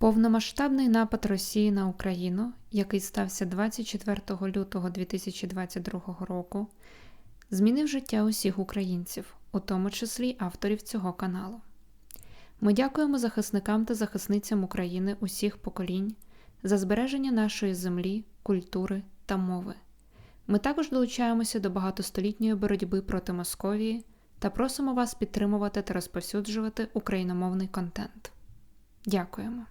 Повномасштабний напад Росії на Україну, який стався 24 лютого 2022 року, змінив життя усіх українців, у тому числі авторів цього каналу. Ми дякуємо захисникам та захисницям України усіх поколінь за збереження нашої землі, культури та мови. Ми також долучаємося до багатостолітньої боротьби проти Московії та просимо вас підтримувати та розповсюджувати україномовний контент. Дякуємо.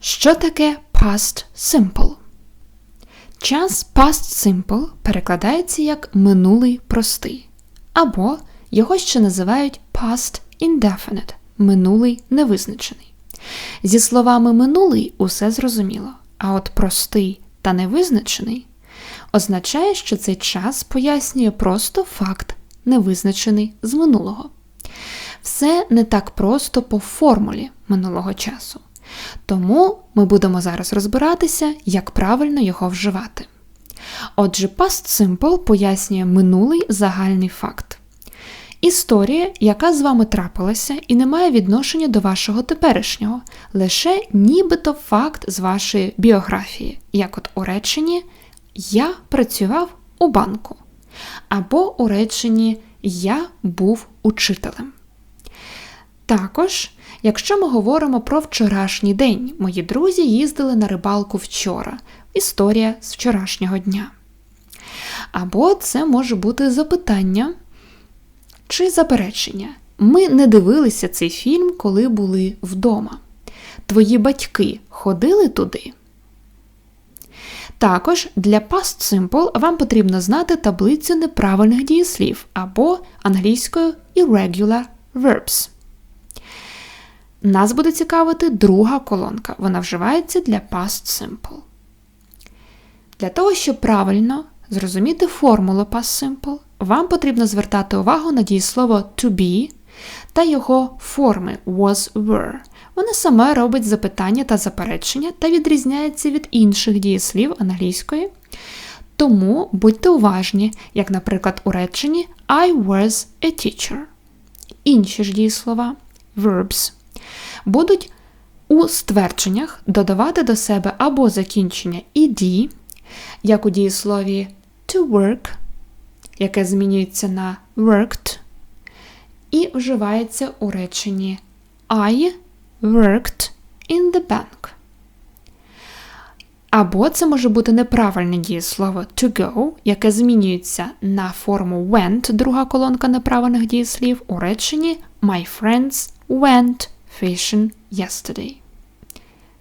Що таке past simple? Час past simple перекладається як минулий простий, або його ще називають past indefinite минулий невизначений. Зі словами минулий усе зрозуміло, а от простий та невизначений означає, що цей час пояснює просто факт, невизначений з минулого. Все не так просто по формулі минулого часу. Тому ми будемо зараз розбиратися, як правильно його вживати. Отже, past simple пояснює минулий загальний факт. Історія, яка з вами трапилася і не має відношення до вашого теперішнього, лише нібито факт з вашої біографії, як от у реченні Я працював у банку, або у реченні Я був учителем. Також, якщо ми говоримо про вчорашній день, мої друзі їздили на рибалку вчора. Історія з вчорашнього дня. Або це може бути запитання чи заперечення. Ми не дивилися цей фільм, коли були вдома. Твої батьки ходили туди. Також для past simple вам потрібно знати таблицю неправильних дієслів або англійською irregular verbs. Нас буде цікавити друга колонка. Вона вживається для past simple. Для того, щоб правильно зрозуміти формулу past simple, вам потрібно звертати увагу на дієслово to be та його форми was were. Воно саме робить запитання та заперечення та відрізняється від інших дієслів англійської. Тому будьте уважні, як, наприклад, у реченні I was a teacher. Інші ж дієслова verbs будуть у ствердженнях додавати до себе або закінчення ed, як у дієслові to work, яке змінюється на worked, і вживається у реченні I worked in the bank. Або це може бути неправильне дієслово to go, яке змінюється на форму went, друга колонка неправильних дієслів, у реченні My friends went fishing yesterday.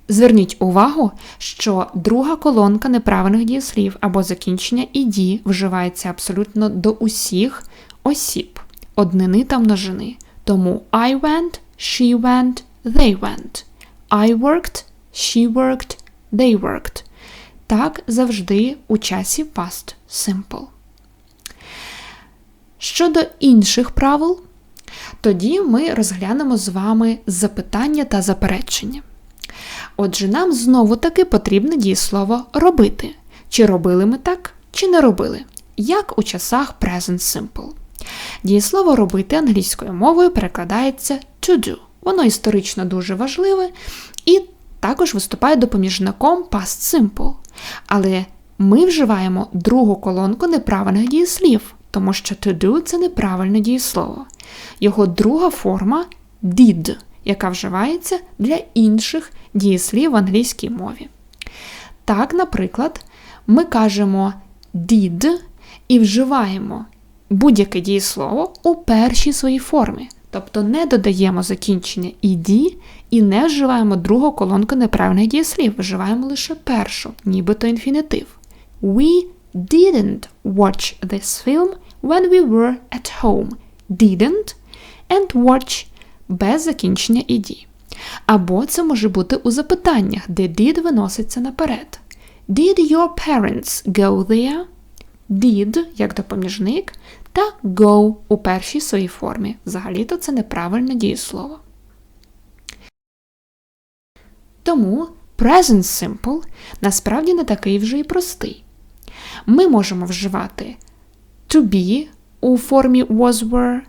Зверніть увагу, що друга колонка неправильних дієслів або закінчення «ed» вживається абсолютно до усіх осіб, однини та множини. Тому I went, she went, they went. I worked, she worked, they worked. Так завжди у часі past simple. Щодо інших правил, тоді ми розглянемо з вами запитання та заперечення. Отже, нам знову таки потрібне дієслово робити. Чи робили ми так, чи не робили, як у часах Present Simple. Дієслово робити англійською мовою перекладається to do. Воно історично дуже важливе і також виступає допоміжником past simple. Але ми вживаємо другу колонку неправильних дієслів, тому що to do це неправильне дієслово. Його друга форма did, яка вживається для інших дієслів в англійській мові. Так, наприклад, ми кажемо did і вживаємо будь-яке дієслово у першій своїй формі. Тобто не додаємо закінчення «ed» і не вживаємо другу колонку неправильних дієслів, вживаємо лише першу, нібито інфінітив. We didn't watch this film when we were at home. Didn't and watch без закінчення «ed». Або це може бути у запитаннях, де did виноситься наперед. Did your parents go there? Did як допоміжник та go у першій своїй формі. Взагалі-то це неправильне дієслово. Тому present simple насправді не такий вже і простий. Ми можемо вживати to be у формі was were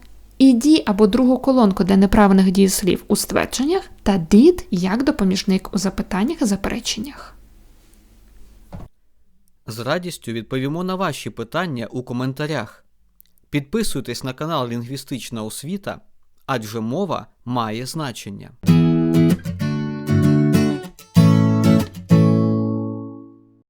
ed або другу колонку для неправильних дієслів у ствердженнях та did як допоміжник у запитаннях і запереченнях. З радістю відповімо на ваші питання у коментарях. Підписуйтесь на канал Лінгвістична освіта, адже мова має значення.